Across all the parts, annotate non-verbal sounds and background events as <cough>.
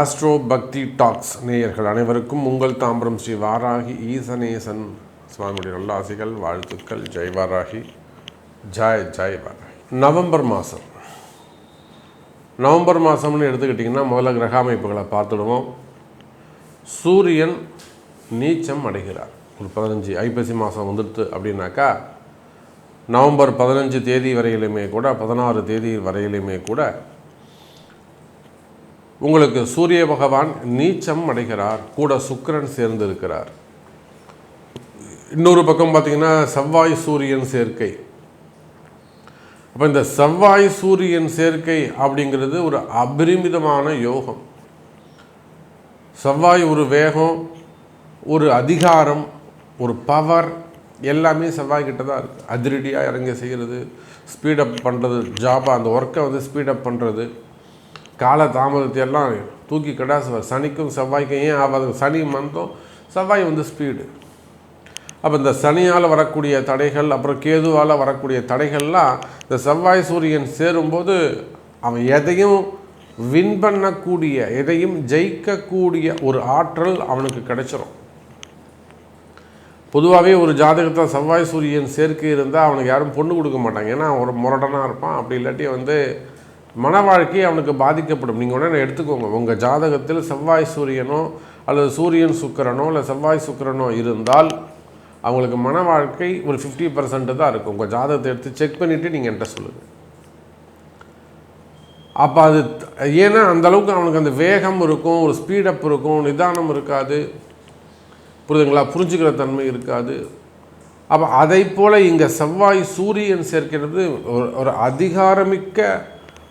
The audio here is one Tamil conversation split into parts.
ஆஸ்ட்ரோ பக்தி டாக்ஸ் நேயர்கள் அனைவருக்கும் உங்கள் தாம்பரம் ஸ்ரீ வாராகி ஈசனேசன் சுவாமியுடைய நல்லாசிகள் வாழ்த்துக்கள் ஜெய் வாராகி ஜாய் ஜாய் வாராகி. நவம்பர் மாதம் நவம்பர் மாதம்னு எடுத்துக்கிட்டிங்கன்னா முதல்ல கிரக அமைப்புகளை பார்த்துடுவோம். சூரியன் நீச்சம் அடைகிறார். ஒரு பதினஞ்சு ஐப்பசி மாதம் வந்துடுது அப்படின்னாக்கா நவம்பர் பதினஞ்சு தேதி வரையிலுமே கூட பதினாறு தேதி வரையிலுமே கூட உங்களுக்கு சூரிய பகவான் நீச்சம் அடைகிறார். கூட சுக்கிரன் சேர்ந்து இருக்கிறார் இன்னொரு பக்கம் பார்த்தீங்கன்னா செவ்வாய் சூரியன் சேர்க்கை. அப்போ இந்த செவ்வாய் சூரியன் சேர்க்கை அப்படிங்கிறது ஒரு அபரிமிதமான யோகம். செவ்வாய் ஒரு வேகம் ஒரு அதிகாரம் ஒரு பவர் எல்லாமே செவ்வாய் கிட்ட தான் இருக்குது அதிரடியாக இறங்க செய்கிறது ஸ்பீடப் பண்ணுறது ஜாபாக அந்த ஒர்க்கை வந்து ஸ்பீடப் பண்ணுறது கால தாமதத்தை எல்லாம் தூக்கி கடாசுவார் சனிக்கும் செவ்வாய்க்கும் ஏன் ஆகாது? சனி மந்தம் செவ்வாய் வந்து ஸ்பீடு அப்போ இந்த சனியால் வரக்கூடிய தடைகள் அப்புறம் கேதுவால் வரக்கூடிய தடைகள்லாம் இந்த செவ்வாய் சூரியன் சேரும்போது அவன் எதையும் வின் பண்ணக்கூடிய எதையும் ஜெயிக்கக்கூடிய ஒரு ஆற்றல் அவனுக்கு கிடைச்சிரும். பொதுவாகவே ஒரு ஜாதகத்தில் செவ்வாய் சூரியன் சேர்க்கை இருந்தால் அவனுக்கு யாரும் பொண்ணு கொடுக்க மாட்டாங்க. ஏன்னா ஒரு முரடனாக இருப்பான். அப்படி இல்லாட்டி வந்து மன வாழ்க்கை அவனுக்கு பாதிக்கப்படும். நீங்கள் உடனே எடுத்துக்கோங்க. உங்கள் ஜாதகத்தில் செவ்வாய் சூரியனோ அல்லது சூரியன் சுக்கிரனோ இல்லை செவ்வாய் சுக்கிரனோ இருந்தால் அவங்களுக்கு மன வாழ்க்கை ஒரு ஃபிஃப்டி பர்சன்ட் தான் இருக்கும். உங்கள் ஜாதகத்தை எடுத்து செக் பண்ணிவிட்டு நீங்கள் என்கிட்ட சொல்லுங்கள் அப்போ அது ஏன்னா அந்த அளவுக்கு அவனுக்கு அந்த வேகம் இருக்கும் ஒரு ஸ்பீடப் இருக்கும் நிதானம் இருக்காது. புரியுதுங்களா? புரிஞ்சுக்கிற தன்மை இருக்காது. அப்போ அதை போல் இங்கே செவ்வாய் சூரியன் சேர்க்கிறது ஒரு ஒரு அதிகாரமிக்க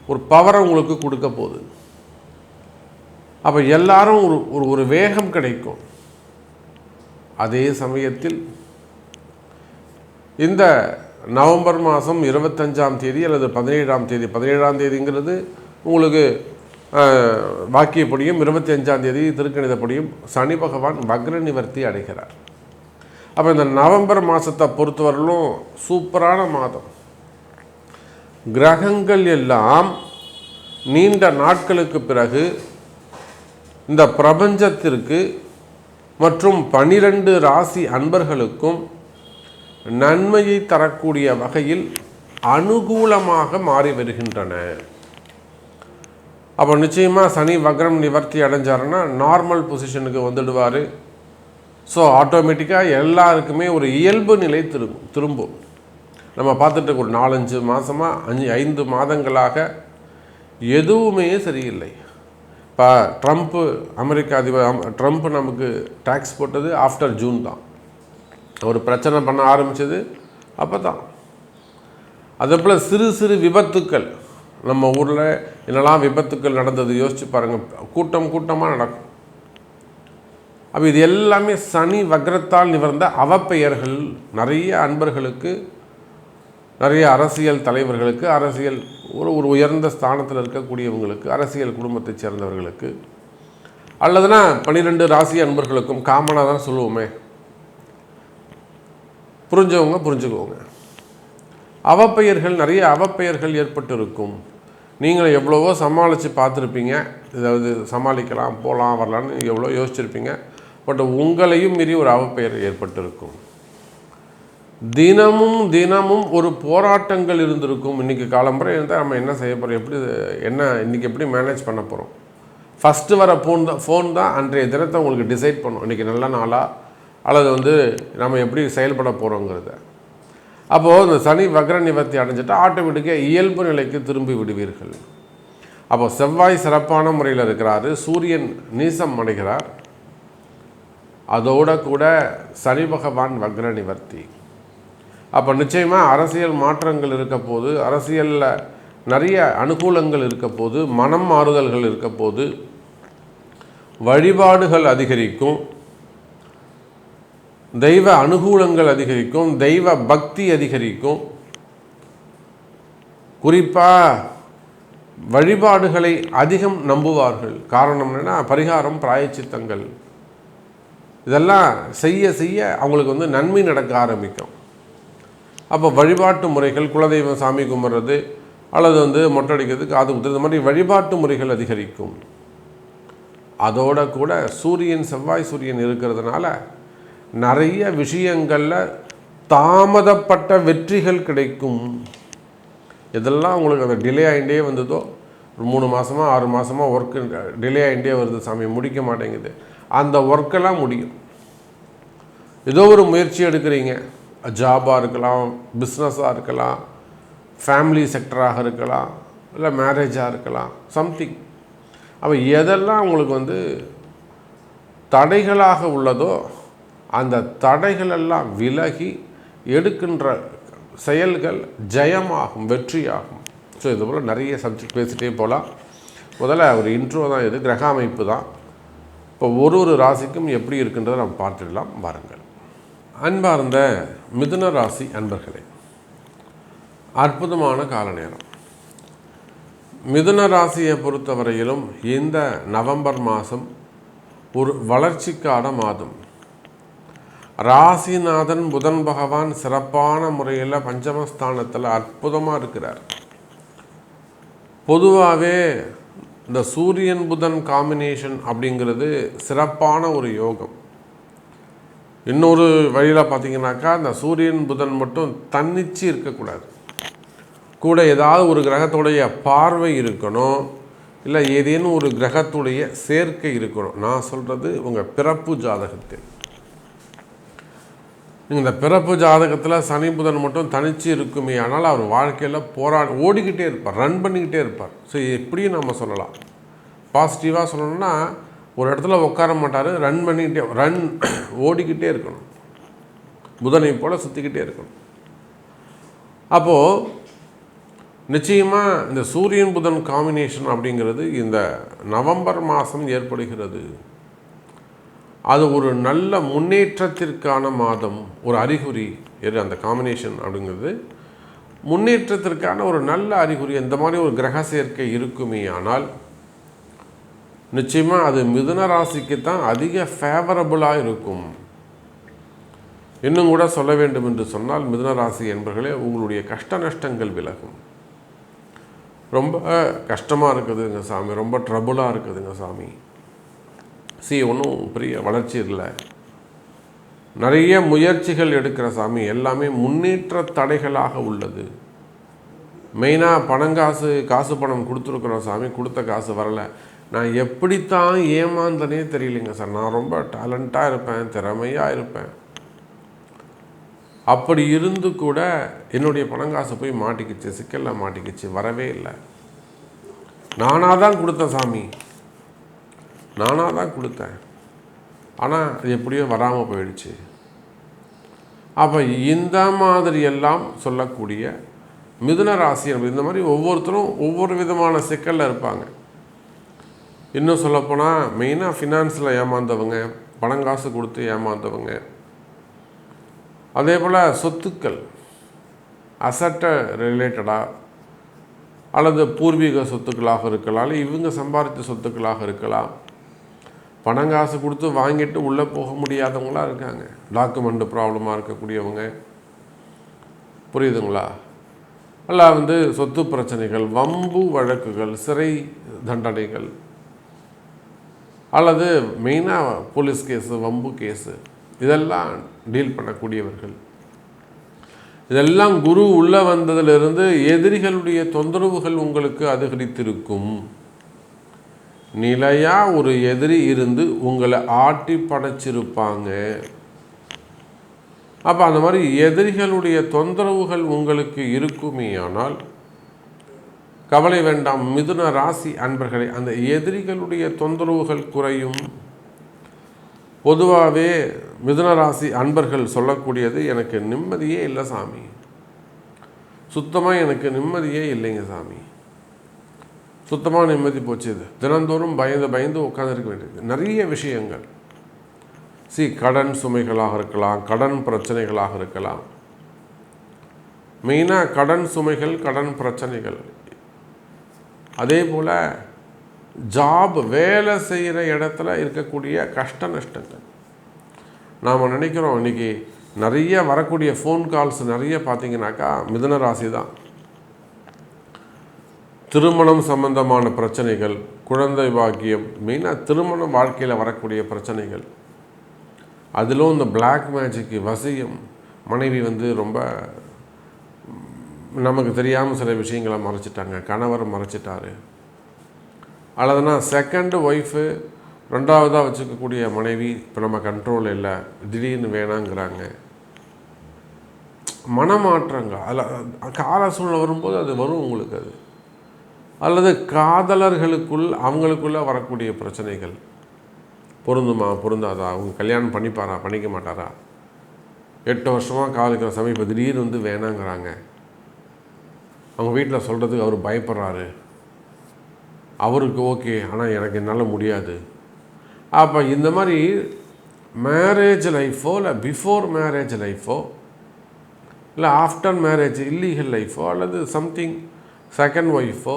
ஒரு பவரை உங்களுக்கு கொடுக்க போகுது. அப்போ எல்லாரும் ஒரு ஒரு ஒரு வேகம் கிடைக்கும். அதே சமயத்தில் இந்த நவம்பர் மாதம் இருபத்தஞ்சாம் தேதி அல்லது பதினேழாம் தேதி பதினேழாம் தேதிங்கிறது உங்களுக்கு வாக்கியப்படியும் இருபத்தி அஞ்சாம் தேதி திருக்கணிதப்படியும் சனி பகவான் வக்ர நிவர்த்தி அடைகிறார். அப்போ இந்த நவம்பர் மாதத்தை பொறுத்தவரையிலும் சூப்பரான மாதம். கிரகங்கள் எல்லாம் நீண்ட நாட்களுக்கு பிறகு இந்த பிரபஞ்சத்திற்கு மற்றும் பனிரெண்டு ராசி அன்பர்களுக்கும் நன்மையை தரக்கூடிய வகையில் அனுகூலமாக மாறி வருகின்றன. அப்போ நிச்சயமாக சனி வக்ரம் நிவர்த்தி அடைஞ்சாருன்னா நார்மல் பொசிஷனுக்கு வந்துடுவார். ஸோ ஆட்டோமேட்டிக்காக எல்லாருக்குமே ஒரு இயல்பு நிலை திரும்பும் திரும்பும். நம்ம பார்த்துட்டு ஒரு நாலஞ்சு மாதமாக அஞ்சு ஐந்து மாதங்களாக எதுவுமே சரியில்லை. இப்போ ட்ரம்ப்பு அமெரிக்க அதிபர் ட்ரம்ப் நமக்கு டேக்ஸ் போட்டது ஆஃப்டர் ஜூன் தான். ஒரு பிரச்சனை பண்ண ஆரம்பித்தது அப்போ தான் அதே போல் சிறு சிறு விபத்துக்கள். நம்ம ஊரில் என்னெல்லாம் விபத்துக்கள் நடந்தது யோசிச்சு பாருங்கள் கூட்டம் கூட்டமாக நடக்கும். அப்போ இது எல்லாமே சனி வக்ரத்தால் நிவர்ந்த அவப்பெயர்கள். நிறைய அன்பர்களுக்கு நிறைய அரசியல் தலைவர்களுக்கு அரசியல் ஒரு ஒரு உயர்ந்த ஸ்தானத்தில் இருக்கக்கூடியவங்களுக்கு அரசியல் குடும்பத்தைச் சேர்ந்தவர்களுக்கு அல்லதுனா பன்னிரெண்டு ராசி அன்பர்களுக்கும் காமனாக தான் சொல்லுவோமே. புரிஞ்சவங்க புரிஞ்சுக்குவோங்க. அவப்பெயர்கள் நிறைய அவப்பெயர்கள் ஏற்பட்டு இருக்கும் நீங்கள் எவ்வளவோ சமாளித்து பார்த்துருப்பீங்க. இதாவது சமாளிக்கலாம் போகலாம் வரலான்னு எவ்வளோ யோசிச்சிருப்பீங்க. பட் உங்களையும் மீறி ஒரு அவப்பெயர் ஏற்பட்டிருக்கும். தினமும் தினமும் ஒரு போராட்டங்கள் இருந்திருக்கும். இன்றைக்கி காலம்புரை இருந்தால் நம்ம என்ன செய்ய போகிறோம் எப்படி என்ன இன்றைக்கி எப்படி மேனேஜ் பண்ண போகிறோம் ஃபஸ்ட்டு வர ஃபோன் தான் ஃபோன் தான் அன்றைய தினத்தை உங்களுக்கு டிசைட் பண்ணும். இன்றைக்கி நல்ல நாளாக அல்லது வந்து நம்ம எப்படி செயல்பட போகிறோங்கிறத அப்போது இந்த சனி வக்ர நிவர்த்தி அடைஞ்சிட்டா ஆட்டோமேட்டிக்காக இயல்பு நிலைக்கு திரும்பி விடுவீர்கள். அப்போ செவ்வாய் சிறப்பான முறையில் இருக்கிறாரு. சூரியன் நீசம் அடைகிறார். அதோட கூட சனி பகவான் வக்ர நிவர்த்தி. அப்போ நிச்சயமாக அரசியல் மாற்றங்கள் இருக்க போது அரசியலில் நிறைய அனுகூலங்கள் இருக்க போது மனம் மாறுதல்கள் இருக்க போது வழிபாடுகள் அதிகரிக்கும் தெய்வ அனுகூலங்கள் அதிகரிக்கும் தெய்வ பக்தி அதிகரிக்கும். குறிப்பாக வழிபாடுகளை அதிகம் நம்புவார்கள். காரணம் என்னென்னா பரிகாரம் பிராயச்சித்தங்கள். இதெல்லாம் செய்ய செய்ய அவங்களுக்கு வந்து நன்மை நடக்க ஆரம்பிக்கும். அப்போ வழிபாட்டு முறைகள் குலதெய்வம் சாமி கும்பிட்றது அல்லது வந்து மொட்டை அடிக்கிறது காது குத்துறது இந்த மாதிரி வழிபாட்டு முறைகள் அதிகரிக்கும். அதோட கூட சூரியன் செவ்வாய் சூரியன் இருக்கிறதுனால நிறைய விஷயங்களில் தாமதப்பட்ட வெற்றிகள் கிடைக்கும். இதெல்லாம் உங்களுக்கு அந்த டிலே ஆகிட்டே வந்ததோ ஒரு மூணு மாதமாக ஆறு மாதமாக ஒர்க்கு டிலே ஆகிட்டே வருது சாமி முடிக்க மாட்டேங்குது. அந்த ஒர்க்கெல்லாம் முடியும். ஏதோ ஒரு முயற்சி எடுக்கிறீங்க. ஜாபாக இருக்கலாம் பிஸ்னஸாக இருக்கலாம் ஃபேமிலி செக்டராக இருக்கலாம் இல்லை மேரேஜாக இருக்கலாம் சம்திங் அப்போ எதெல்லாம் உங்களுக்கு வந்து தடைகளாக உள்ளதோ அந்த தடைகளெல்லாம் விலகி எடுக்கின்ற செயல்கள் ஜெயமாகும் வெற்றியாகும். ஸோ இது போல் நிறைய சப்ஜெக்ட் பேசிகிட்டே போகலாம் முதல்ல ஒரு இன்ட்ரோ தான் இது கிரக அமைப்பு தான். இப்போ ஒரு ஒரு ராசிக்கும் எப்படி இருக்குன்றதை நம்ம பார்த்துடலாம். வாருங்கள். அன்பார்ந்த மிதுன ராசி அன்பர்களே அற்புதமான கால நேரம் மிதுன ராசியை பொறுத்தவரையிலும் இந்த நவம்பர் மாதம் ஒரு வளர்ச்சிக்கான மாதம். ராசிநாதன் புதன் பகவான் சிறப்பான முறையில் பஞ்சமஸ்தானத்தில் அற்புதமாக இருக்கிறார். பொதுவாகவே இந்த சூரியன் புதன் காம்பினேஷன் அப்படிங்கிறது சிறப்பான ஒரு யோகம். இன்னொரு வழியில் பார்த்தீங்கன்னாக்கா இந்த சூரியன் புதன் மட்டும் தன்னிச்சு இருக்கக்கூடாது. கூட ஏதாவது ஒரு கிரகத்துடைய பார்வை இருக்கணும் இல்லை ஏதேனும் ஒரு கிரகத்துடைய சேர்க்கை இருக்கணும். நான் சொல்கிறது உங்கள் பிறப்பு ஜாதகத்தில். இந்த பிறப்பு ஜாதகத்தில் சனி புதன் மட்டும் தனிச்சு இருக்குமே ஆனால் அவர் வாழ்க்கையில் போராடி ஓடிக்கிட்டே இருப்பார் ரன் பண்ணிக்கிட்டே இருப்பார். ஸோ எப்படியும் நம்ம சொல்லலாம். பாசிட்டிவாக சொல்லணும்னா ஒரு இடத்துல உட்கார மாட்டார் ரன் பண்ணிக்கிட்டே ரன் <clears throat> ஓடிக்கிட்டே இருக்கணும். புதனை போல் சுற்றிக்கிட்டே இருக்கணும். அப்போது நிச்சயமாக இந்த சூரியன் புதன் காம்பினேஷன் அப்படிங்கிறது இந்த நவம்பர் மாதம் ஏற்படுகிறது. அது ஒரு நல்ல முன்னேற்றத்திற்கான மாதம் ஒரு அறிகுறி அந்த காம்பினேஷன் அப்படிங்கிறது. முன்னேற்றத்திற்கான ஒரு நல்ல அறிகுறி இந்த மாதிரி ஒரு கிரக சேர்க்கை இருக்குமே ஆனால் நிச்சயமாக அது மிதுன ராசிக்கு தான் அதிக ஃபேவரபுளாக இருக்கும். இன்னும் கூட சொல்ல வேண்டும் என்று சொன்னால் மிதுன ராசி என்பர்களே உங்களுடைய கஷ்ட நஷ்டங்கள் விலகும். ரொம்ப கஷ்டமாக இருக்குதுங்க சாமி. ரொம்ப ட்ரபுளாக இருக்குதுங்க சாமி. சி ஒன்றும் பெரிய வளர்ச்சி இல்லை. நிறைய முயற்சிகள் எடுக்கிற சாமி. எல்லாமே முன்னேற்ற தடைகளாக உள்ளது. மெயினாக பணங்காசு காசு பணம் கொடுத்துருக்குறோம் சாமி. கொடுத்த காசு வரலை. நான் எப்படித்தான் ஏமாந்தனே தெரியலைங்க சார். நான் ரொம்ப டேலண்ட்டாக இருப்பேன் திறமையாக இருப்பேன். அப்படி இருந்து கூட என்னுடைய பணங்காசு போய் மாட்டிக்கிச்சு சிக்கலில் மாட்டிக்கிச்சு வரவே இல்லை. நானாக தான் கொடுத்தேன் சாமி. நானாக தான் கொடுத்தேன். ஆனால் அது எப்படியோ வராமல் போயிடுச்சு. அப்போ இந்த மாதிரி எல்லாம் சொல்லக்கூடிய மிதுன ராசி இந்த மாதிரி ஒவ்வொருத்தரும் ஒவ்வொரு விதமான சிக்கலில் இருப்பாங்க. இன்னும் சொல்லப்போனால் மெயினாக ஃபினான்ஸில் ஏமாந்தவங்க பணங்காசு கொடுத்து ஏமாந்தவங்க. அதே போல் சொத்துக்கள் அசட்டை ரிலேட்டடாக அல்லது பூர்வீக சொத்துக்களாக இருக்கலாம் இல்லை இவங்க சம்பாதித்த சொத்துக்களாக இருக்கலாம். பணங்காசு கொடுத்து வாங்கிட்டு உள்ளே போக முடியாதவங்களாக இருக்காங்க. டாக்குமெண்ட் ப்ராப்ளமாக இருக்கக்கூடியவங்க. புரியுதுங்களா? அல்ல வந்து சொத்து பிரச்சனைகள் வம்பு வழக்குகள் சிறை தண்டனைகள். அல்லது மெயினாக போலீஸ் கேஸு வம்பு கேஸு இதெல்லாம் டீல் பண்ணக்கூடியவர்கள். இதெல்லாம் குரு உள்ளே வந்ததிலிருந்து எதிரிகளுடைய தொந்தரவுகள் உங்களுக்கு அதிகரித்திருக்கும். நிலையாக ஒரு எதிரி இருந்து உங்களை ஆட்டி படைச்சிருப்பாங்க. அப்போ அந்த மாதிரி எதிரிகளுடைய தொந்தரவுகள் உங்களுக்கு இருக்குமே ஆனால் கவலை வேண்டாம் மிதுன ராசி அன்பர்களை அந்த எதிரிகளுடைய தொந்தரவுகள் குறையும். பொதுவாகவே மிதுன ராசி அன்பர்கள் சொல்லக்கூடியது எனக்கு நிம்மதியே இல்லை சாமி. சுத்தமாக எனக்கு நிம்மதியே இல்லைங்க சாமி. சுத்தமாக நிம்மதி போச்சு இது. தினந்தோறும் பயந்து பயந்து உட்காந்துருக்க வேண்டியது. நிறைய விஷயங்கள். சி கடன் சுமைகளாக இருக்கலாம் கடன் பிரச்சனைகளாக இருக்கலாம். மெயினாக கடன் சுமைகள் கடன் பிரச்சனைகள். அதே போல் ஜாப் வேலை செய்கிற இடத்துல இருக்கக்கூடிய கஷ்ட நஷ்டங்கள். நாம் நினைக்கிறோம் இன்றைக்கி நிறைய வரக்கூடிய ஃபோன் கால்ஸ் நிறைய பார்த்தீங்கன்னாக்கா மிதன ராசி தான். திருமணம் சம்பந்தமான பிரச்சனைகள் குழந்தை பாக்கியம் மெயினாக திருமணம் வாழ்க்கையில் வரக்கூடிய பிரச்சனைகள். அதிலும் இந்த பிளாக் மேஜிக்கு வசியம் மனைவி வந்து ரொம்ப நமக்கு தெரியாமல் சில விஷயங்களை மறைச்சிட்டாங்க. கணவர் மறைச்சிட்டாரு. அல்லதுனா செகண்டு ஒய்ஃபு ரெண்டாவதாக வச்சுக்கக்கூடிய மனைவி இப்போ நம்ம கண்ட்ரோல் இல்லை. திடீர்னு வேணாங்கிறாங்க. மனமாற்றங்கள். அதில் கால சூழ்நிலை வரும்போது அது வரும் உங்களுக்கு அது. அல்லது காதலர்களுக்குள் அவங்களுக்குள்ளே வரக்கூடிய பிரச்சனைகள். பொருந்துமா பொருந்தாதா? அவங்க கல்யாணம் பண்ணிப்பாரா? பண்ணிக்க மாட்டாரா? எட்டு வருஷமாக காதலிக்கிற சமயம் இப்போ திடீர்னு வந்து வேணாங்கிறாங்க. அவங்க வீட்டில் சொல்கிறதுக்கு அவர் பயப்படுறாரு. அவருக்கு ஓகே ஆனால் எனக்கு என்னால் முடியாது. அப்போ இந்த மாதிரி மேரேஜ் லைஃபோ இல்லை பிஃபோர் மேரேஜ் லைஃபோ இல்லை ஆஃப்டர் மேரேஜ் இல்லீகல் லைஃபோ அல்லது சம்திங் செகண்ட் ஒய்ஃபோ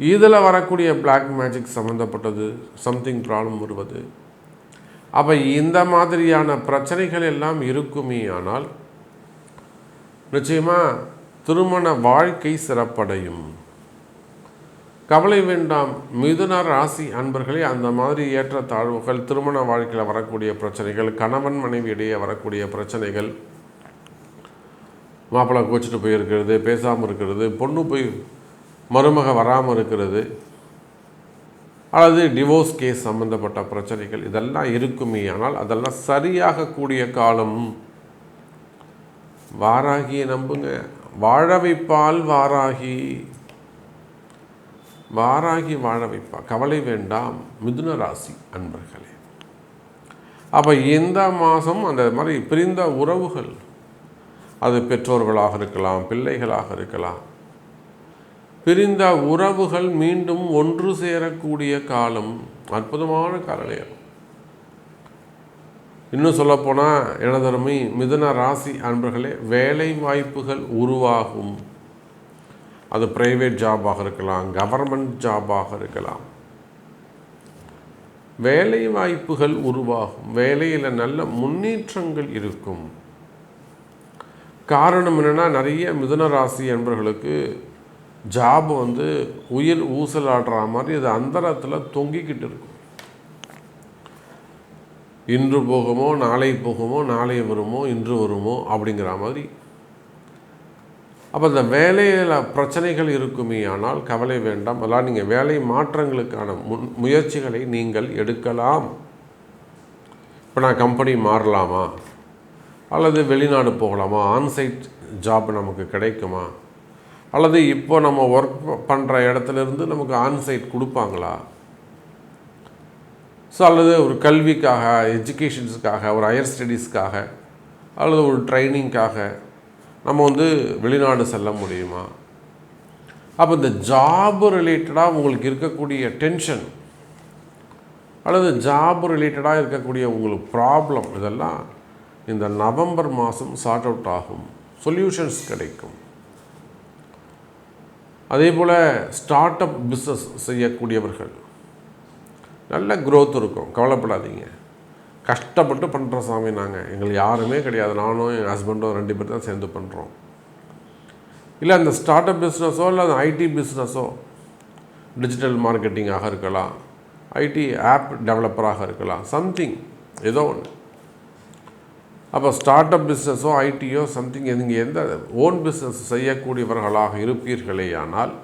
இதில் வரக்கூடிய பிளாக் மேஜிக் சம்மந்தப்பட்டது சம்திங் ப்ராப்ளம் வருவது. அப்போ இந்த மாதிரியான பிரச்சனைகள் எல்லாம் இருக்குமே ஆனால் நிச்சயமாக திருமண வாழ்க்கை சிறப்படையும். கவலை வேண்டாம். மிதுன ராசி அன்பர்களே அந்த மாதிரி ஏற்ற தாழ்வுகள் திருமண வாழ்க்கையில் வரக்கூடிய பிரச்சனைகள் கணவன் மனைவி இடையே வரக்கூடிய பிரச்சனைகள் மாப்பிள்ளை கோச்சிட்டு போயிருக்கிறது பேசாமல் இருக்கிறது பொண்ணு போய் மருமக வராமல் இருக்கிறது அல்லது டிவோர்ஸ் கேஸ் சம்மந்தப்பட்ட பிரச்சனைகள் இதெல்லாம் இருக்குமே. ஆனால் அதெல்லாம் சரியாகக்கூடிய காலம். வாராகியை நம்புங்க. வாழ வைப்பால் வாராகி. வாராகி வாழ வைப்பா கவலை வேண்டாம் மிதுன ராசி அன்பர்களே. அப்போ இந்த மாதம் அந்த மாதிரி பிரிந்த உறவுகள். அது பெற்றோர்களாக இருக்கலாம் பிள்ளைகளாக இருக்கலாம். பிரிந்த உறவுகள் மீண்டும் ஒன்று சேரக்கூடிய காலம் அற்புதமான கால நேரம் இன்னும் சொல்லப்போனால் எனதருமை மிதுன ராசி அன்பர்களே வேலை வாய்ப்புகள் உருவாகும். அது ப்ரைவேட் ஜாபாக இருக்கலாம் கவர்மெண்ட் ஜாபாக இருக்கலாம். வேலை வாய்ப்புகள் உருவாகும். வேலையில் நல்ல முன்னேற்றங்கள் இருக்கும். காரணம் என்னென்னா நிறைய மிதுன ராசி என்பர்களுக்கு ஜாப் வந்து உயிர் ஊசலாடுற மாதிரி அது அந்தரத்தில் தொங்கிக்கிட்டு இருக்கும். இன்று போகுமோ நாளை போகுமோ நாளை வருமோ இன்று வருமோ அப்படிங்கிற மாதிரி. அப்போ இந்த வேலையில் பிரச்சனைகள் இருக்குமே ஆனால் கவலை வேண்டாம். அதெல்லாம் நீங்கள் வேலை மாற்றங்களுக்கான முன் முயற்சிகளை நீங்கள் எடுக்கலாம். இப்போ நான் கம்பெனி மாறலாமா? அல்லது வெளிநாடு போகலாமா? ஆன்சைட் ஜாப் நமக்கு கிடைக்குமா? அல்லது இப்போ நம்ம ஒர்க் பண்ணுற இடத்துலேருந்து நமக்கு ஆன்சைட் கொடுப்பாங்களா? ஸோ அல்லது ஒரு கல்விக்காக எஜுகேஷன்ஸுக்காக ஒரு ஹையர் ஸ்டடீஸ்க்காக அல்லது ஒரு ட்ரைனிங்க்காக நம்ம வந்து வெளிநாடு செல்ல முடியுமா? அப்போ இந்த ஜாப் ரிலேட்டடாக உங்களுக்கு இருக்கக்கூடிய டென்ஷன் அல்லது ஜாப் ரிலேட்டடாக இருக்கக்கூடிய உங்களுக்கு ப்ராப்ளம் இதெல்லாம் இந்த நவம்பர் மாதம் சார்ட் அவுட் ஆகும். சொல்யூஷன்ஸ் கிடைக்கும். அதே போல் ஸ்டார்ட் அப் பிஸ்னஸ் செய்யக்கூடியவர்கள் நல்ல க்ரோத் இருக்கும். கவலைப்படாதீங்க. கஷ்டப்பட்டு பண்ணுற சாமி நாங்கள் எங்களுக்கு யாருமே கிடையாது. நானும் என் ஹஸ்பண்டும் ரெண்டு பேர் தான் சேர்ந்து பண்ணுறோம் இல்லை அந்த ஸ்டார்ட் அப் பிஸ்னஸோ இல்லை அந்த ஐடி பிஸ்னஸோ டிஜிட்டல் மார்க்கெட்டிங்காக இருக்கலாம். ஐடி ஆப் டெவலப்பராக இருக்கலாம். சம்திங் ஏதோ ஒன்று அப்போ ஸ்டார்ட் அப் பிஸ்னஸோ ஐடியோ சம்திங் நீங்கள் எந்த ஓன் பிஸ்னஸ் செய்யக்கூடியவர்களாக இருப்பீர்களேயானால் ஆனால்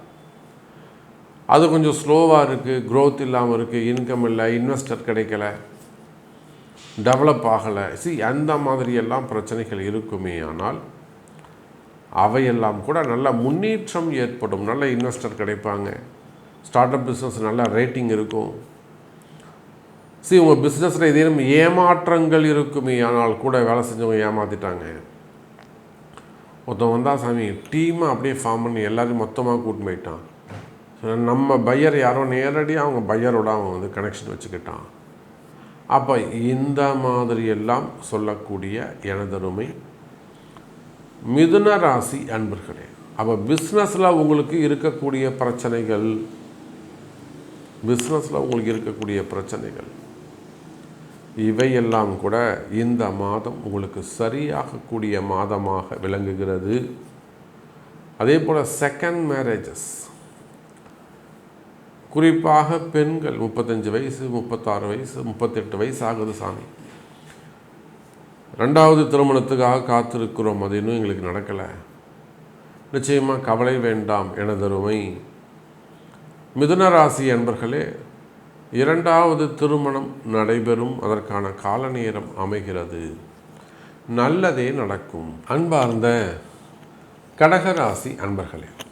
அது கொஞ்சம் ஸ்லோவாக இருக்குது க்ரோத் இல்லாமல் இருக்குது இன்கம் இல்லை இன்வெஸ்டர் கிடைக்கல டெவலப் ஆகலை. சி அந்த மாதிரியெல்லாம் பிரச்சனைகள் இருக்குமே ஆனால் அவையெல்லாம் கூட நல்ல முன்னேற்றம் ஏற்படும். நல்ல இன்வெஸ்டர் கிடைப்பாங்க. ஸ்டார்ட் அப் பிஸ்னஸ் நல்ல ரேட்டிங் இருக்கும். சி உங்கள் பிஸ்னஸில் ஏதேனும் ஏமாற்றங்கள் இருக்குமே ஆனால் கூட வேலை செஞ்சவங்க ஏமாற்றிட்டாங்க ஒருத்தன் வந்தால் சாமி டீமை அப்படியே ஃபார்ம் பண்ணி எல்லோரும் மொத்தமாக கூட்டு போயிட்டான். நம்ம பையர் யாரோ நேரடியாக அவங்க பையரோட அவன் வந்து கனெக்ஷன் வச்சுக்கிட்டான். அப்போ இந்த மாதிரியெல்லாம் சொல்லக்கூடிய எனதருமை மிதுன ராசி அன்பர்களே அப்போ பிஸ்னஸில் உங்களுக்கு இருக்கக்கூடிய பிரச்சனைகள் பிஸ்னஸில் உங்களுக்கு இருக்கக்கூடிய பிரச்சனைகள் இவையெல்லாம் கூட இந்த மாதம் உங்களுக்கு சரியாகக்கூடிய மாதமாக விளங்குகிறது. அதே போல் செகண்ட் மேரேஜஸ் குறிப்பாக பெண்கள் முப்பத்தஞ்சு வயசு முப்பத்தாறு வயசு முப்பத்தெட்டு வயசு ஆகுது சாமி. ரெண்டாவது திருமணத்துக்காக காத்திருக்கிறோம். அது இன்னும் எங்களுக்கு நடக்கலை. நிச்சயமாக கவலை வேண்டாம் எனதருமை மிதுன ராசி அன்பர்களே இரண்டாவது திருமணம் நடைபெறும். அதற்கான கால நேரம் அமைகிறது. நல்லதே நடக்கும். அன்பார்ந்த கடகராசி அன்பர்களே.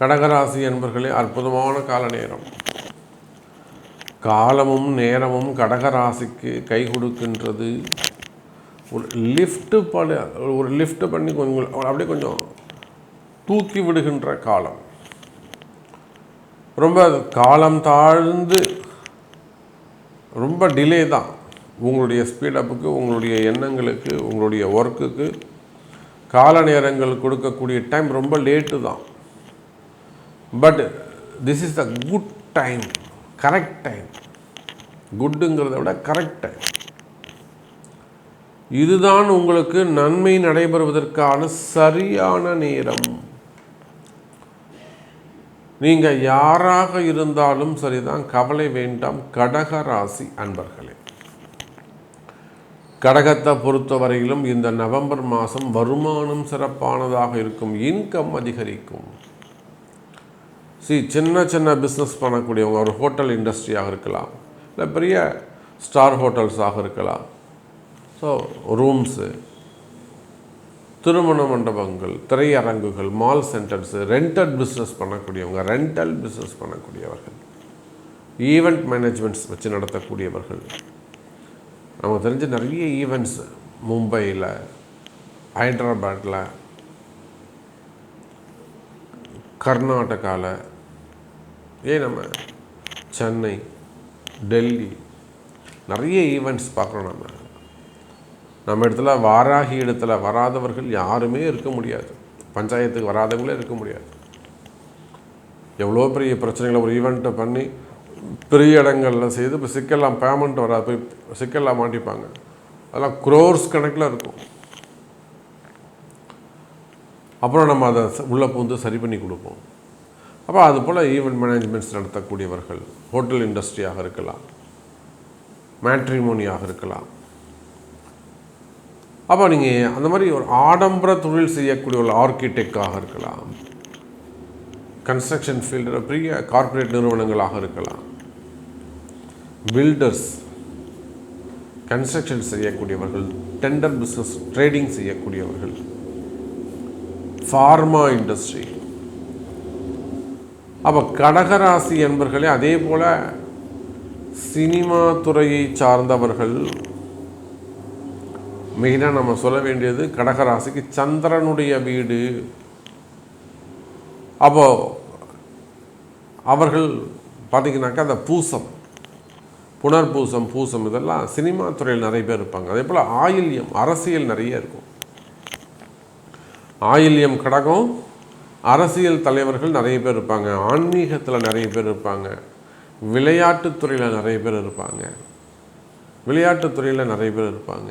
கடகராசி என்பர்களே அற்புதமான கால நேரம். காலமும் நேரமும் கடகராசிக்கு கை கொடுக்கின்றது. ஒரு லிஃப்ட்டு பண்ண ஒரு லிஃப்ட்டு பண்ணி கொஞ்சம் அப்படியே கொஞ்சம் தூக்கி விடுகின்ற காலம். ரொம்ப காலம் தாழ்ந்து ரொம்ப டிலே தான். உங்களுடைய ஸ்பீடப்புக்கு உங்களுடைய எண்ணங்களுக்கு உங்களுடைய ஒர்க்குக்கு கால நேரங்கள் கொடுக்கக்கூடிய டைம் ரொம்ப லேட்டு தான். But this is the good time correct time குட்டுங்கிறத விட கரெக்ட் டைம் இதுதான் உங்களுக்கு நன்மை நடைபெறுவதற்கான சரியான நேரம். நீங்கள் யாராக இருந்தாலும் சரிதான் கவலை வேண்டாம் கடக ராசி அன்பர்களே. கடகத்தை பொறுத்தவரையிலும் இந்த நவம்பர் மாதம் வருமானம் சிறப்பானதாக இருக்கும் இன்கம் அதிகரிக்கும். சி சின்ன சின்ன பிஸ்னஸ் பண்ணக்கூடியவங்க ஒரு ஹோட்டல் இண்டஸ்ட்ரியாக இருக்கலாம். இல்லை பெரிய ஸ்டார் ஹோட்டல்ஸாக இருக்கலாம். ஸோ ரூம்ஸு திருமண மண்டபங்கள் திரையரங்குகள் மால் சென்டர்ஸு ரெண்டல் பிஸ்னஸ் பண்ணக்கூடியவங்க ரெண்டல் பிஸ்னஸ் பண்ணக்கூடியவர்கள் ஈவெண்ட் மேனேஜ்மெண்ட்ஸ் வச்சு நடத்தக்கூடியவர்கள். நமக்கு தெரிஞ்ச நிறைய ஈவெண்ட்ஸ் மும்பையில் ஹைதராபாத்தில் கர்நாடகாவில் ஏன் நம்ம சென்னை டெல்லி நிறைய ஈவெண்ட்ஸ் பார்க்குறோம் நம்ம. நம்ம இடத்துல வாராகி இடத்துல வராதவர்கள் யாருமே இருக்க முடியாது. பஞ்சாயத்துக்கு வராதவங்களே இருக்க முடியாது. எவ்வளோ பெரிய பிரச்சனைகளை ஒரு ஈவெண்ட்டை பண்ணி பெரிய இடங்களில் செய்து இப்போ சிக்கெல்லாம் பேமெண்ட் வராது போய் சிக்கெல்லாம் மாட்டிப்பாங்க. அதெல்லாம் குரோர்ஸ் கணக்கில் இருக்கும். அப்புறம் நம்ம அதை உள்ளே பூந்து சரி பண்ணி கொடுப்போம். அப்போ அது போல் ஈவெண்ட் மேனேஜ்மெண்ட்ஸ் நடத்தக்கூடியவர்கள் ஹோட்டல் இண்டஸ்ட்ரியாக இருக்கலாம் மேட்ரிமோனியாக இருக்கலாம். அப்போ நீங்கள் அந்த மாதிரி ஒரு ஆடம்பர தொழில் செய்யக்கூடிய ஒரு ஆர்கிடெக்டாக இருக்கலாம். கன்ஸ்ட்ரக்ஷன் ஃபீல்டில் பெரிய கார்ப்பரேட் நிறுவனங்களாக இருக்கலாம். பில்டர்ஸ் கன்ஸ்ட்ரக்ஷன் செய்யக்கூடியவர்கள் டெண்டர் பிஸ்னஸ் ட்ரேடிங் செய்யக்கூடியவர்கள் ஃபார்மா இண்டஸ்ட்ரி அப்போ கடகராசி என்பர்களே அதே போல் சினிமா துறையை சார்ந்தவர்கள் மெயினாக நம்ம சொல்ல வேண்டியது கடகராசிக்கு சந்திரனுடைய வீடு. அப்போது அவர்கள் பார்த்திங்கனாக்கா அந்த பூசம் புனர்பூசம் பூசம் இதெல்லாம் சினிமா துறையில் நிறைய பேர் இருப்பாங்க. அதே போல் ஆயில்யம் அரசியல் நிறைய இருக்கும். ஆயில்யம் கடகம் அரசியல் தலைவர்கள் நிறைய பேர் இருப்பாங்க. ஆன்மீகத்தில் நிறைய பேர் இருப்பாங்க. விளையாட்டுத்துறையில் நிறைய பேர் இருப்பாங்க. விளையாட்டுத்துறையில் நிறைய பேர் இருப்பாங்க.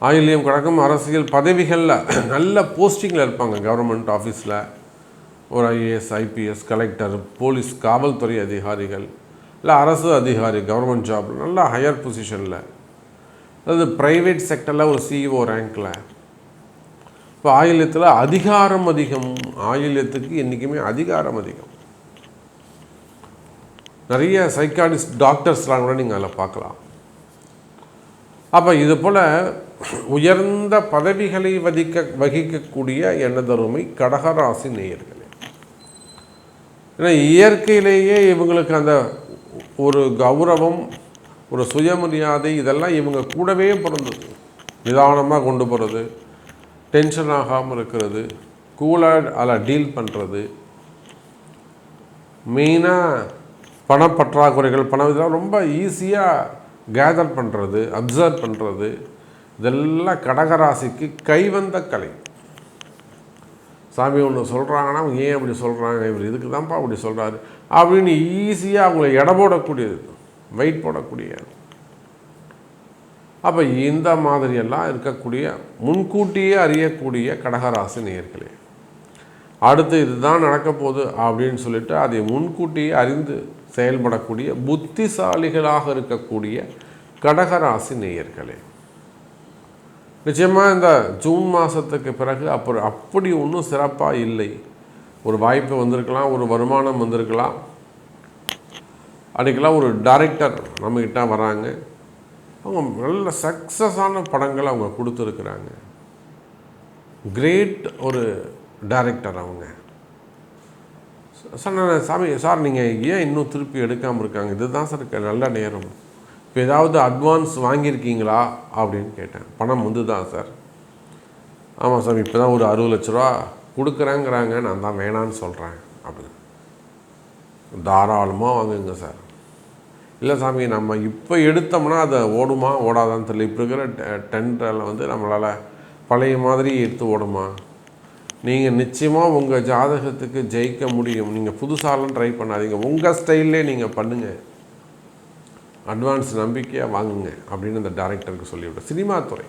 ஆயில்யம் கடகம் அரசியல் பதவிகளில் நல்ல போஸ்டிங்கில் இருப்பாங்க. கவர்மெண்ட் ஆஃபீஸில் ஒரு ஐஏஎஸ் ஐபிஎஸ் கலெக்டர் போலீஸ் காவல்துறை அதிகாரிகள் இல்லை அரசு அதிகாரி கவர்மெண்ட் ஜாப் நல்ல ஹையர் பொசிஷனில் அதாவது ப்ரைவேட் செக்டரில் ஒரு சிஇஓ ரேங்கில் இப்போ ஆயில்யத்தில் அதிகாரம் அதிகம். ஆயில்யத்துக்கு என்றைக்குமே அதிகாரம் அதிகம். நிறைய சைக்காடிஸ்ட் டாக்டர்ஸ்லாம் கூட நீங்கள் அதில் பார்க்கலாம். அப்போ இது போல் உயர்ந்த பதவிகளை வதிக்க வகிக்கக்கூடிய எனதருமை கடகராசி நேயர்களே. ஏன்னா இயற்கையிலேயே இவங்களுக்கு அந்த ஒரு கௌரவம் ஒரு சுயமரியாதை இதெல்லாம் இவங்க கூடவே பிறந்தது. நிதானமாக கொண்டு போகிறது டென்ஷன் ஆகாமல் இருக்கிறது. கூலாக அதில் டீல் பண்ணுறது மெயினாக பணப்பற்றாக்குறைகள் பணம் இதெல்லாம் ரொம்ப ஈஸியாக கேதர் பண்ணுறது அப்சர்வ் பண்ணுறது இதெல்லாம் கடகராசிக்கு கைவந்த கலை. சாமி ஒன்று சொல்கிறாங்கன்னா அவங்க ஏன் அப்படி சொல்கிறாங்க இவர் இதுக்கு தான்ப்பா அப்படி சொல்கிறாரு அப்படின்னு ஈஸியாக அவங்கள எடை போடக்கூடியது. வெயிட் போடக்கூடியது. அப்போ இந்த மாதிரியெல்லாம் இருக்கக்கூடிய முன்கூட்டியே அறியக்கூடிய கடகராசி நேர்களே அடுத்து இதுதான் நடக்க போகுது அப்படின்னு சொல்லிட்டு அதை முன்கூட்டியே அறிந்து செயல்படக்கூடிய புத்திசாலிகளாக இருக்கக்கூடிய கடகராசி நேயர்களே. நிச்சயமாக இந்த ஜூன் மாதத்துக்கு பிறகு அப்புறம் அப்படி ஒன்றும் சிறப்பாக இல்லை. ஒரு வாய்ப்பு வந்திருக்கலாம் ஒரு வருமானம் வந்திருக்கலாம். அன்றைக்கெல்லாம் ஒரு டைரக்டர் நம்மக்கிட்ட வராங்க. அவங்க நல்ல சக்ஸஸான படங்களை அவங்க கொடுத்துருக்குறாங்க. கிரேட் ஒரு டைரக்டர் அவங்க. சார் நான் சாமி சார் நீங்கள் ஏன் இன்னும் திருப்பி எடுக்காமல் இருக்காங்க? இதுதான் சார் நல்ல நேரம். இப்போ ஏதாவது அட்வான்ஸ் வாங்கியிருக்கீங்களா? அப்படின்னு கேட்டேன். பணம் வந்து தான் சார். ஆமாம் சார் இப்போ தான் ஒரு அறுபது லட்ச ரூபா கொடுக்குறேங்கிறாங்க. நான் தான் வேணான்னு சொல்கிறேன் அப்படின்னு. தாராளமாக வாங்குங்க சார். இல்லை சாமி நம்ம இப்போ எடுத்தோம்னா அதை ஓடுமா ஓடாதான்னு தெரியல. இப்போ இருக்கிற டெண்டரில் வந்து நம்மளால் பழைய மாதிரி எடுத்து ஓடுமா? நீங்கள் நிச்சயமாக உங்கள் ஜாதகத்துக்கு ஜெயிக்க முடியும். நீங்கள் புதுசாலாம் ட்ரை பண்ணாதீங்க. உங்கள் ஸ்டைல்லே நீங்கள் பண்ணுங்கள் அட்வான்ஸ் நம்பிக்கையாக வாங்குங்க அப்படின்னு அந்த டேரக்டருக்கு சொல்லிவிட்டேன் சினிமா துறை.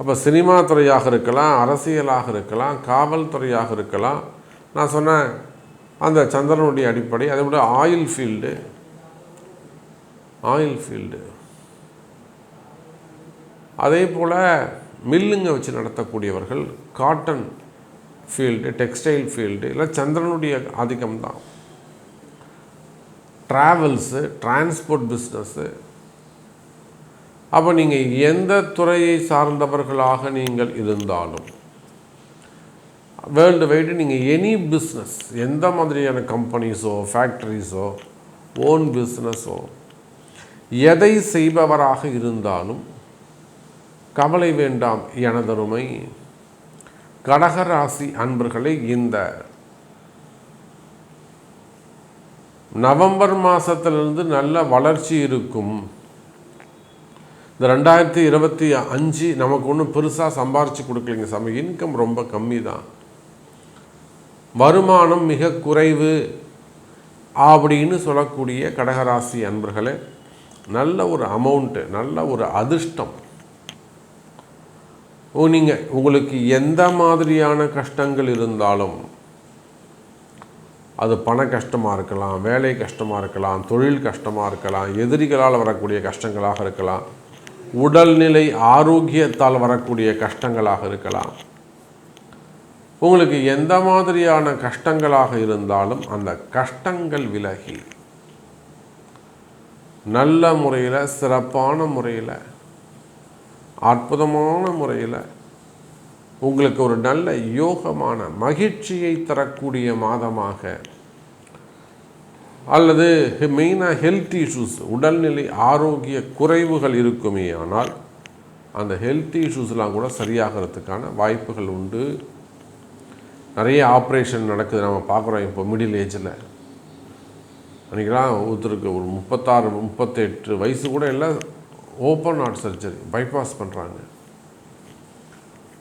அப்போ சினிமா துறையாக இருக்கலாம் அரசியலாக இருக்கலாம் காவல்துறையாக இருக்கலாம். நான் சொன்னேன் அந்த சந்திரனுடைய அடிப்படை அதை விட ஆயில் ஃபீல்டு ஆயில் ஃபீல்டு. அதே போல் மில்லுங்க வச்சு நடத்தக்கூடியவர்கள் காட்டன் ஃபீல்டு டெக்ஸ்டைல் ஃபீல்டு இல்லை சந்திரனுடைய ஆதிக்கம் தான். ட்ராவல்ஸு டிரான்ஸ்போர்ட் பிஸ்னஸ்ஸு அப்போ நீங்கள் எந்த துறையை சார்ந்தவர்களாக நீங்கள் இருந்தாலும் வேர்ல்டு வைடு நீங்கள் எனி பிஸ்னஸ் எந்த மாதிரியான கம்பெனிஸோ ஃபேக்ட்ரிஸோ ஓன் பிஸ்னஸோ எதை செய்பவராக இருந்தாலும் கவலை வேண்டாம் எனதருமை கடகராசி அன்பர்களை இந்த நவம்பர் மாதத்திலிருந்து நல்ல வளர்ச்சி இருக்கும். இந்த ரெண்டாயிரத்தி இருபத்தி அஞ்சு நமக்கு ஒன்றும் பெருசாக சம்பாரித்து கொடுக்கலைங்க சம. இன்கம் ரொம்ப கம்மி தான் வருமானம் மிக குறைவு அப்படின்னு சொல்லக்கூடிய கடகராசி அன்பர்களே நல்ல ஒரு அமௌண்ட்டு நல்ல ஒரு அதிர்ஷ்டம். ஓ நீங்கள் உங்களுக்கு எந்த மாதிரியான கஷ்டங்கள் இருந்தாலும் அது பண கஷ்டமாக இருக்கலாம் வேலை கஷ்டமாக இருக்கலாம் தொழில் கஷ்டமாக இருக்கலாம் எதிரிகளால் வரக்கூடிய கஷ்டங்களாக இருக்கலாம் உடல்நிலை ஆரோக்கியத்தால் வரக்கூடிய கஷ்டங்களாக இருக்கலாம். உங்களுக்கு எந்த மாதிரியான கஷ்டங்களாக இருந்தாலும் அந்த கஷ்டங்கள் விலகி. நல்ல முறையில் சிறப்பான முறையில் அற்புதமான முறையில் உங்களுக்கு ஒரு நல்ல யோகமான மகிழ்ச்சியை தரக்கூடிய மாதமாக அல்லது மெயினாக ஹெல்த் இஷ்யூஸ் உடல்நிலை ஆரோக்கிய குறைவுகள் இருக்குமே ஆனால் அந்த ஹெல்த் இஷ்யூஸ்லாம் கூட சரியாகிறதுக்கான வாய்ப்புகள் உண்டு. நிறைய ஆப்ரேஷன் நடக்குது. நம்ம பார்க்குறோம் இப்போ மிடில் ஏஜில் அன்றைக்கெல்லாம் ஒருத்தருக்கு ஒரு முப்பத்தாறு முப்பத்தெட்டு வயசு கூட இல்லை ஓப்பன் ஹார்ட் சர்ஜரி பைபாஸ் பண்ணுறாங்க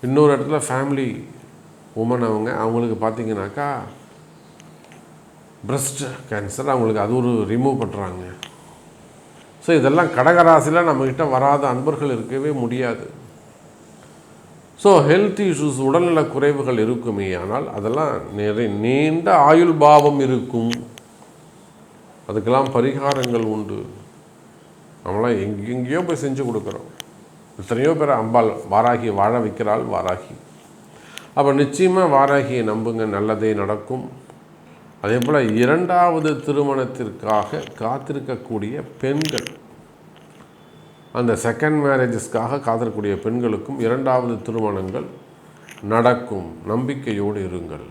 இன்னொரு இடத்துல ஃபேமிலி உமன் அவங்க அவங்களுக்கு பார்த்தீங்கன்னாக்கா பிரஸ்ட் கேன்சர் அவங்களுக்கு அது ஒரு ரிமூவ் பண்ணுறாங்க ஸோ இதெல்லாம் கடகராசியில் நம்மக்கிட்ட வராத அன்பர்கள் இருக்கவே முடியாது. ஸோ ஹெல்த் இஷ்யூஸ் உடல்நல குறைவுகள் இருக்குமே ஆனால் அதெல்லாம் நிறைய நீண்ட ஆயுள் பாவம் இருக்கும். அதுக்கெல்லாம் பரிகாரங்கள் உண்டு. நம்மளாம் எங்கெங்கேயோ போய் செஞ்சு கொடுக்குறோம். எத்தனையோ பேர் அம்பாள் வாராகி வாழ வைக்கிறாள் வாராகி. அப்போ நிச்சயமாக வாராகியை நம்புங்க நல்லதே நடக்கும். அதே போல் இரண்டாவது திருமணத்திற்காக காத்திருக்கக்கூடிய பெண்கள். அந்த செகண்ட் மேரேஜஸ்க்காக காத்திருக்கக்கூடிய பெண்களுக்கும் இரண்டாவது திருமணங்கள் நடக்கும். நம்பிக்கையோடு இருங்கள்.